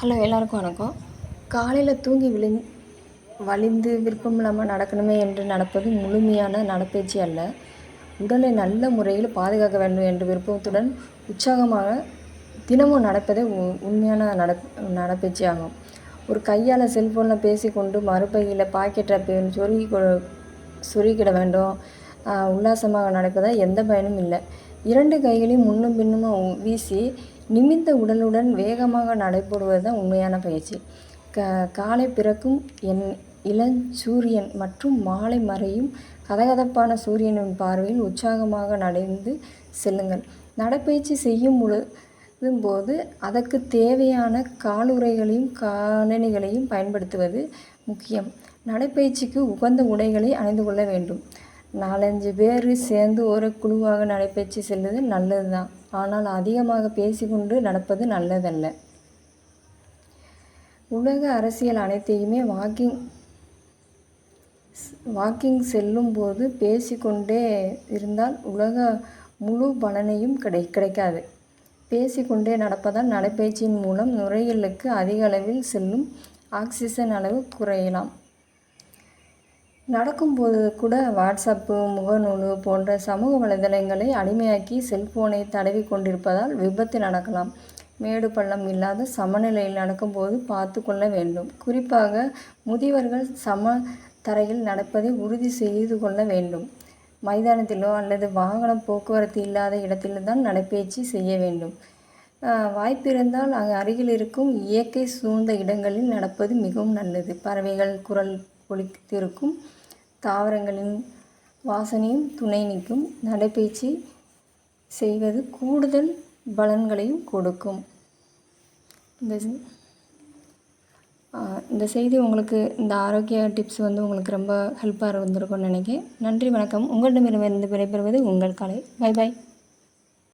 Hello எல்லாருக்கும் வணக்கம். காலையில் தூங்கி விழு வலிந்து விருப்பம் இல்லாமல் நடக்கணுமே என்று நடப்பது முழுமையான நடப்பயிற்சி அல்ல. உடலை நல்ல முறையில் பாதுகாக்க வேண்டும் என்ற விருப்பத்துடன் உற்சாகமாக தினமும் நடப்பதே உ உண்மையான நட நடைப்பயிற்சி ஆகும். ஒரு கையால் செல்ஃபோனில் பேசிக்கொண்டு மறுபையில் பாக்கெட்டை சொருகி சொருகிக்கிட வேண்டும். உல்லாசமாக நடப்பதால் எந்த பயனும் இல்லை. இரண்டு கைகளையும் முன்னும் பின்னுமாக வீசி நிமிந்த உடலுடன் வேகமாக நடைபோடுவது தான் உண்மையான பயிற்சி. க காலை பிறக்கும் என் இளஞ்சூரியன் மற்றும் மாலை மறையும் கதகதப்பான சூரியனின் பார்வையில் உற்சாகமாக நடந்து செல்லுங்கள். நடைப்பயிற்சி செய்யும் போது அதற்கு தேவையான காலுறைகளையும் காலணிகளையும் பயன்படுத்துவது முக்கியம். நடைப்பயிற்சிக்கு உகந்த உடைகளை அணிந்து கொள்ள வேண்டும். நாலஞ்சு பேர் சேர்ந்து ஒரு குழுவாக நடைபயிற்சி செல்வது நல்லது தான் ஆனால் அதிகமாக பேசிக்கொண்டு நடப்பது நல்லதல்ல. உலக அரசியல் அனைத்தையுமே வாக்கிங் வாக்கிங் செல்லும் போது பேசிக்கொண்டே இருந்தால் உலக முழு பலனையும் கிடை கிடைக்காது. பேசிக்கொண்டே நடப்பதால் நடைப்பயிற்சியின் மூலம் நுரையீரலுக்கு அதிக அளவில் செல்லும் ஆக்சிஜன் அளவு குறையலாம். நடக்கும்போது கூட வாட்ஸ்அப்பு முகநூல் போன்ற சமூக வலைதளங்களை அடிமையாக்கி செல்போனை தடவி கொண்டிருப்பதால் விபத்து நடக்கலாம். மேடு பள்ளம் இல்லாத சமநிலையில் நடக்கும்போது பார்த்து கொள்ள வேண்டும். குறிப்பாக முதியவர்கள் சம தரையில் நடப்பதை உறுதி செய்து கொள்ள வேண்டும். மைதானத்திலோ அல்லது வாகனம் போக்குவரத்து இல்லாத இடத்தில்தான் நடைபயிற்சி செய்ய வேண்டும். வாய்ப்பிருந்தால் அங்கு அருகில் இருக்கும் இயற்கை சூழ்ந்த இடங்களில் நடப்பது மிகவும் நல்லது. பறவைகள் குரல் ஒழித்திருக்கும் தாவரங்களின் வாசனையும் துணை நிற்கும். நடைபயிற்சி செய்வது கூடுதல் பலன்களையும் கொடுக்கும். இந்த இந்த செய்தி உங்களுக்கு இந்த ஆரோக்கிய டிப்ஸ் வந்து உங்களுக்கு ரொம்ப ஹெல்ப்பாக இருந்திருக்கும்னு நினைக்கிறேன். நன்றி வணக்கம். உங்களிடமிருந்து விடைபெறுவது உங்கள் கலை. Bye bye